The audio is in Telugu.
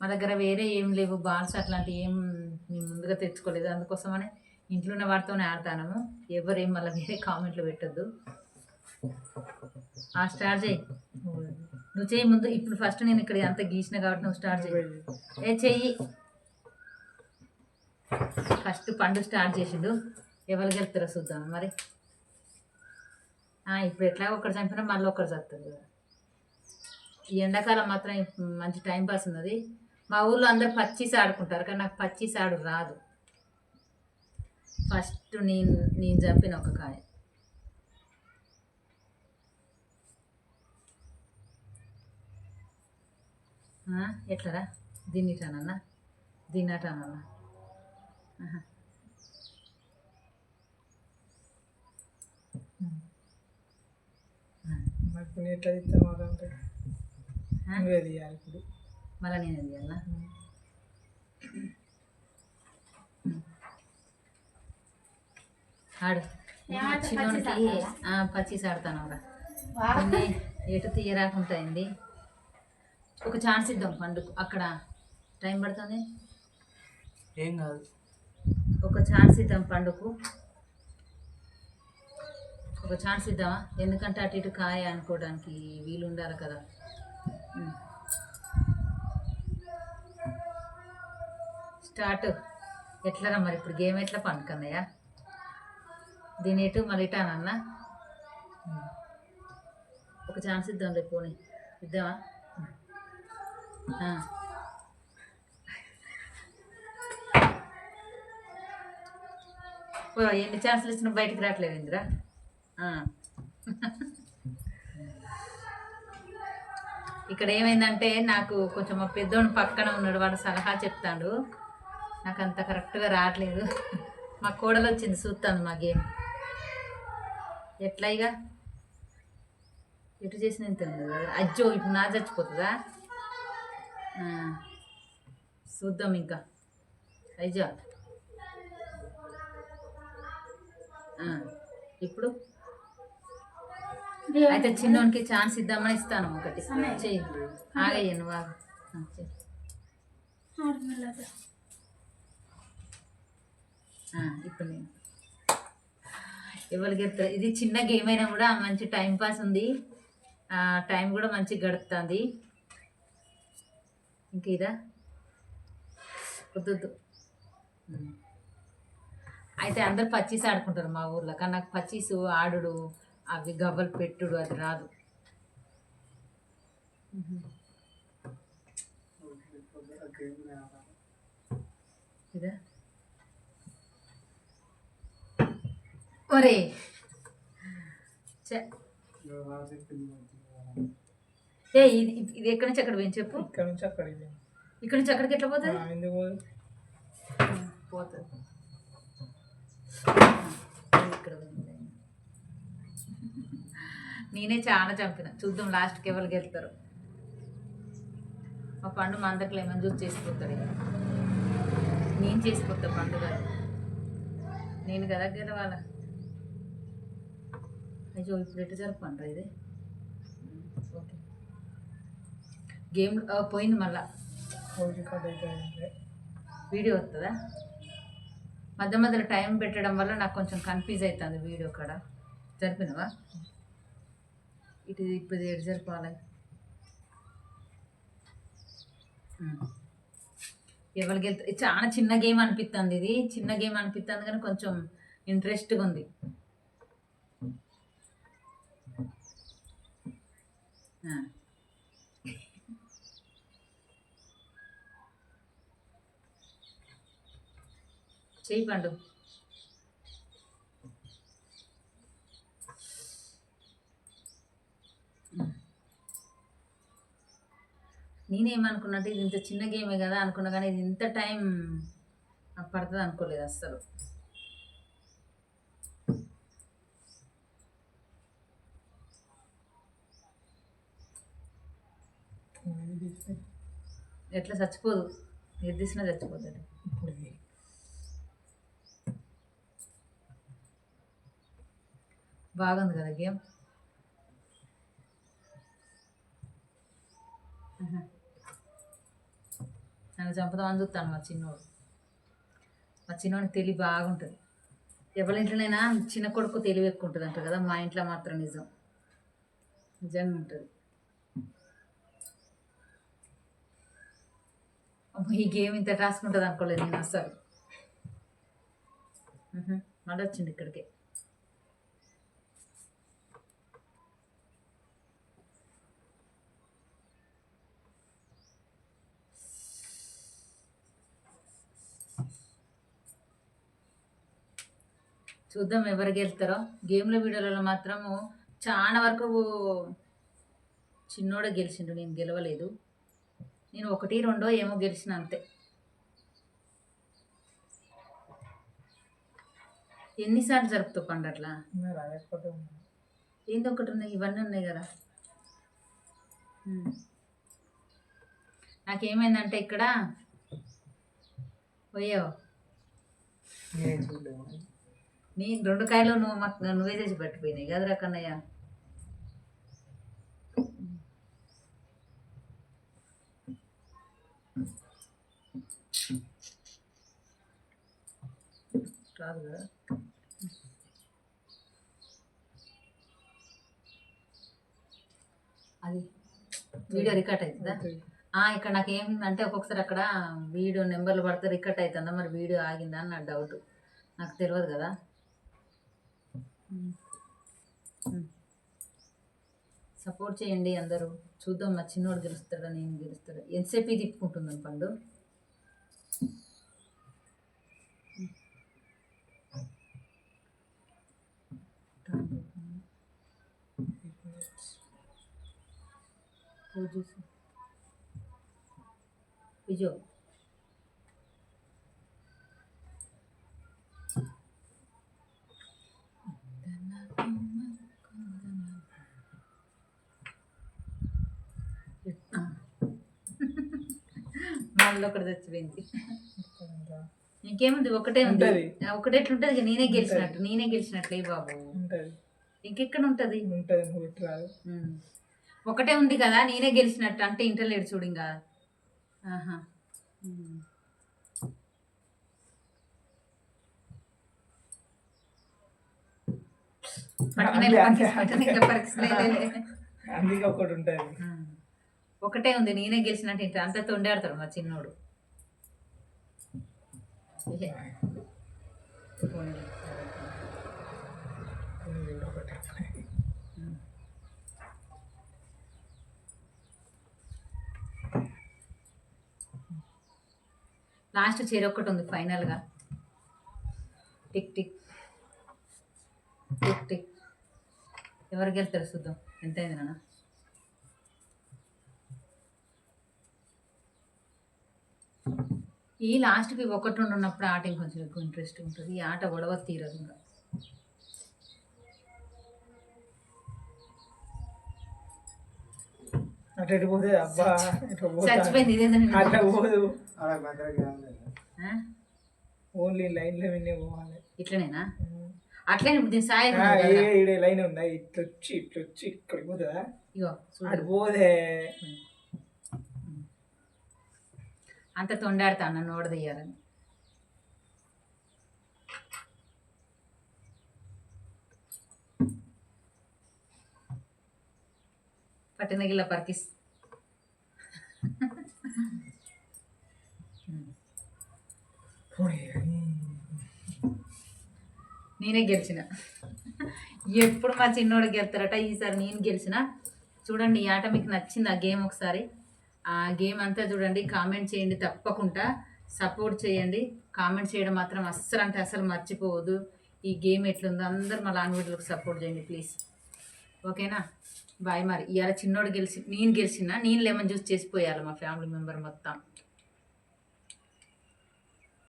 మా దగ్గర వేరే ఏం లేవు బాల్స్ అట్లాంటివి ఏం మేము ముందుగా తెచ్చుకోలేదు. అందుకోసమనే ఇంట్లో ఉన్న వాటితోనే ఆడతాను ఎవరేం మళ్ళీ వేరే కామెంట్లు పెట్టొద్దు. ఆ స్టార్ట్ చేయి. నువ్వు చేయి ముందు. ఇప్పుడు ఫస్ట్ నేను ఇక్కడ అంత గీసిన కాబట్టి నువ్వు స్టార్ట్ చేయి. ఏ చెయ్యి. ఫస్ట్ పండు స్టార్ట్ చేసిండు. ఎవరు గెలుతారో చూద్దాం మరి. ఇప్పుడు ఎట్లా ఒకటి చంపినా మళ్ళీ ఒకటి చస్తుంది కదా ఈ ఎండాకాలం మాత్రం మంచి టైం పాస్ ఉన్నది. మా ఊర్లో అందరు పచ్చీస్ ఆడుకుంటారు కానీ నాకు పచ్చీస్ ఆడు రాదు. ఫస్ట్ నేను నేను చంపిన ఒక కాయ. ఎట్లరా? మరి కొన్ని ఎట్లా ఇస్తాం? నువ్వే తీయాలి ఇప్పుడు. మళ్ళీ నేను చేయాలా ఆడు చిన్నోడికి పచ్చీస్ ఆడతాను రా ఎటు తీయరాకుంటుంది ఒక ఛాన్స్ ఇద్దాం పండుగ అక్కడ టైం పడుతుంది? ఏం కాదు. ఒక ఛాన్స్ ఇద్దాం పండుగకు ఒక ఛాన్స్ ఇద్దామా? ఎందుకంటే అటు ఇటు కాయ అనుకోవడానికి వీలు ఉండాలి కదా స్టార్ట్. ఎట్లరా మరి ఇప్పుడు గేమ్ ఎట్లా పండుకన్నయ్యా దీని ఎటు మరి ఇటానన్నా ఒక ఛాన్స్ ఇద్దాం రేపు పోనీ. ఇద్దామా? ఓ, ఎన్ని ఛాన్సులు ఇచ్చినా బయటికి రావట్లేదు ఇందిరా. ఇక్కడ ఏమైందంటే నాకు కొంచెం మా పెద్దోడు పక్కన ఉన్నాడు వాడు సలహా చెప్తాడు. నాకు అంత కరెక్ట్గా రావట్లేదు. మా కోడలు వచ్చింది చూస్తాను మా గేమ్. ఎట్లా ఇక ఎటు చేసిన ఇంత ఉంది? కదా అజ్జో ఇప్పుడు నా చచ్చిపోతుందా. చూద్దాం ఇంకా. అయ్యా. ఇప్పుడు? అయితే చిన్నోనికి ఛాన్స్ ఇద్దామని ఇస్తాను ఒకటి. చెయ్యి. ఆగయ్య నువ్వు ఇప్పుడు నేను. ఎవరు గెలుతారు ఇది చిన్న గేమ్ అయినా కూడా మంచి టైం పాస్ ఉంది. టైం కూడా మంచిగా గడుపుతుంది. ఇంక ఇదా? వద్దు అయితే అందరు పచ్చీస్ ఆడుకుంటారు మా ఊర్లో కానీ నాకు పచ్చీసు ఆడుడు అవి గవ్వలు పెట్టుడు అది రాదు. ఇదా? ఒరే. ఏ ఇది ఇది ఎక్కడి నుంచి ఎక్కడ పోయింది చెప్పు? ఇక్కడ నుంచి అక్కడికి ఇక్కడ నుంచి అక్కడికి ఎట్లా పోతుంది? పోతుంది. ఇక్కడ. నేనే చాలా చంపిన. చూద్దాం లాస్ట్కి ఎవరికి వెళ్తారు మా పండు మా అందరికి లెమన్ జ్యూస్ చేసిపోతాడు ఇక. నేను చేసిపోతా పండుగ నేను కదా గెలవాల? అయ్యో ఇప్పుడు ఎటు జరపండ్రా ఇది? ఓకే. గేమ్ పోయింది మళ్ళా. వీడియో వస్తుందా? మధ్య మధ్యలో టైం పెట్టడం వల్ల నాకు కొంచెం కన్ఫ్యూజ్ అవుతుంది వీడియో కాడ. జరిపినవా? ఇటు ఇప్పుడు ఎటు జరపాలి. వెళ్తా ఇది చాలా చిన్న గేమ్ అనిపిస్తుంది ఇది. చిన్న గేమ్ అనిపిస్తుంది కానీ కొంచెం ఇంట్రెస్ట్గా ఉంది. చెయ్యి పండు. నేనేమనుకున్నట్టు ఇది ఇంత చిన్న గేమే కదా అనుకున్నా కానీ ఇది ఇంత టైం పడుతుంది అనుకోలేదు అస్సలు ఇది తీసి ఎట్లా చచ్చిపోదు తీసినా చచ్చిపోతాడు. ఇప్పుడు. బాగుంది కదా గేమ్. నన్ను చంపుదామని చూస్తాను మా చిన్నోడు. మా చిన్నోడికి తెలివి బాగుంటుంది. ఎవరి ఇంట్లోనైనా చిన్న కొడుకు తెలివి ఎక్కువ ఉంటుంది అంటారు కదా మా ఇంట్లో మాత్రం నిజం. నిజంగా ఉంటుంది. ఈ గేమ్ ఇంత రాసుకుంటుంది అనుకోలేదు నేను అసలు మళ్ళీ వచ్చింది ఇక్కడికి. చూద్దాం ఎవరు గెలుస్తారో. గేమ్ల వీడియోలలో మాత్రము చాలా వరకు చిన్నోడ గెలిచిండు నేను గెలవలేదు. నేను ఒకటి రెండో ఏమో గెలిచిన అంతే. ఎన్నిసార్లు జరుపుతావు పండు అట్లా ఏంది ఒకటి ఉన్నాయి ఇవన్నీ ఉన్నాయి కదా. నాకేమైందంటే ఇక్కడ పోయో నేనే రెండు కాయలు నువ్వు మాకు నువ్వే చేసి పట్టిపోయినాయి. కదరా కన్నయ్య. రాదు కదా అది వీడియో రికార్డ్ అవుతుందా? ఇక్కడ నాకు ఏమిందంటే ఒక్కొక్కసారి అక్కడ వీడియో నెంబర్లు పడితే రికార్డ్ అవుతుందా? మరి వీడియో ఆగిందా అని నా డౌట్. నాకు తెలియదు కదా. సపోర్ట్ చేయండి అందరూ. చూద్దాం మా చిన్నోడు గెలుస్తాడా నేను గెలుస్తాడా? ఎంతసేపు ఇది తిప్పుకుంటుందని విజో మళ్ళీ ఒకటి చచ్చిపోయింది. ఇంకేముంది? ఒకటే ఉంది. ఉంటది. ఒకటే ఎట్లుంటది? నేనే గెలిచినట్టు. నేనే గెలిచినట్లే బాబు. ఇంకెక్కడ ఉంటది? ఉంటుంది. ఒకటే ఉంది కదా నేనే గెలిచినట్టు అంటే ఇంటర్లేడు చూడు ఇంకా ఆహా ఒకటి ఉంది నేనే గెలిచినట్టు అంత తొండాడతాడు మా చిన్నోడు. ఒకటి లాస్ట్ చెరొక్కటి ఉంది ఫైనల్గా టిక్ టిక్. Tick tick. ఎవరికి వెళ్తారు చూద్దాం. ఎంత అయింది నాన్న? ఈ లాస్ట్కి ఒకటి రెండు ఉన్నప్పుడు ఆట ఇంకొంచెం ఎక్కువ ఇంట్రెస్ట్ ఉంటుంది. ఈ ఆట గొడవ తీరదు ఇంకా. అటు పోతే అబ్బా పోదు. ఆ? ఓన్లీ లైన్లో విన్నే పోవాలి ఇట్లనేనా అట్లనే దీని సాయి ఆ, ఏ ఈడే లైన్ ఉందా ఇట్లా వచ్చి ఇట్లా వచ్చి ఇక్కడికి పోతుందా ఇగో అటు చూడు పోదే అంత తొండాడతా నన్ను ఓడదయ్యాలని పట్టిన గిల్ల పర్కిస్ పోనీ. నేనే గెలిచిన. ఎప్పుడు మా చిన్నోడు గెలుతారట ఈసారి నేను గెలిచిన. చూడండి ఈ ఆట మీకు నచ్చింది ఆ గేమ్ ఒకసారి? ఆ గేమ్ అంతా చూడండి కామెంట్ చేయండి తప్పకుండా. సపోర్ట్ చేయండి. కామెంట్ చేయడం మాత్రం అస్సలు అంటే అసలు మర్చిపోవద్దు. ఈ గేమ్ ఎట్లుందో అందరు మా లాంగ్వేజ్లకు సపోర్ట్ చేయండి ప్లీజ్. ఓకేనా? బాయ్ మరి. ఇవాళ చిన్నోడు గెలిచి నేను గెలిచిన నేను లెమన్ జ్యూస్ చేసిపోయాలి మా ఫ్యామిలీ మెంబర్ మొత్తం.